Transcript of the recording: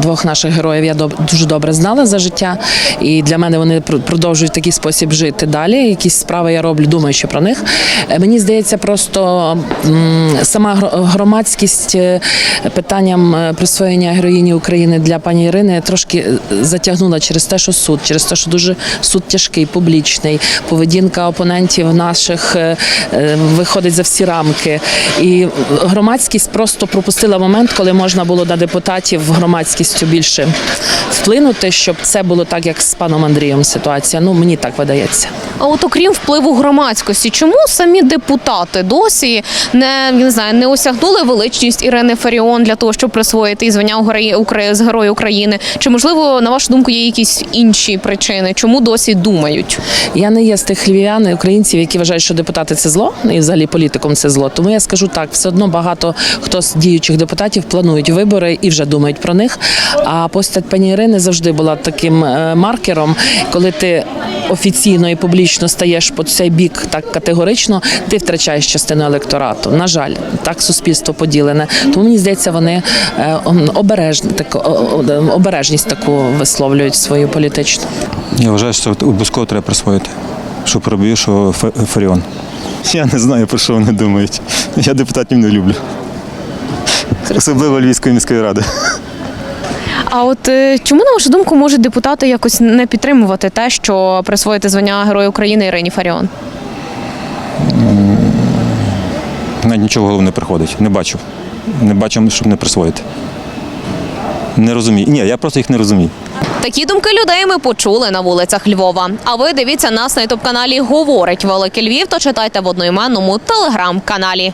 Двох наших героїв я дуже добре знала за життя, і для мене вони продовжують такий спосіб жити далі. Якісь справи я роблю, думаю, що про них. Е, Мені здається, просто сама громадськість е, питанням е, присвоєння героїні України для пані Ірини трошки затягнула через те, що суд, через те, що дуже суд тяжкий, публічний, поведінка опонентів наших виходить за всі рамки. І громадськість просто пропустила момент, коли можна було на депутатів громадськістю більше вплинути, щоб це було так, як з паном Андрієм ситуація. Ну мені так видається. А от окрім впливу громадськості, чому самі депутати досі не, не знаю, не осягнули величність Ірини Фаріон для того, щоб присвоїти їй звання з Героя України? Чи можливо, на вашу думку, є якісь інші причини? Чому досі думають? Я не є з тих львів'ян і українців, які вважають, що депутати це зло, і взагалі політиком це зло. Тому я скажу так: все одно багато хто з діючих депутатів планують вибори і вже думають про них. А постать пані Ірини завжди була таким е, маркером, коли ти офіційно і публічно стаєш по цей бік так категорично, ти втрачаєш частину електорату. На жаль, так суспільство поділене. Тому мені здається, вони е, обережні о- обережність таку висловлюють свою політичну. Я вважаю, що обов'язково треба присвоїти. Що пробію, що Фаріон. Я не знаю, про що вони думають. Я депутатів не люблю. Особливо Львівської міської ради. А от е, чому, на вашу думку, можуть депутати якось не підтримувати те, що присвоїти звання Героя України Ірині Фаріон? Навіть нічого в голову не приходить. Не бачу. Не бачу, щоб не присвоїти. Не розумію. Ні, я просто їх не розумію. Такі думки людей ми почули на вулицях Львова. А ви дивіться нас на ютуб каналі Говорить Великий Львів та читайте в одноіменному телеграм-каналі.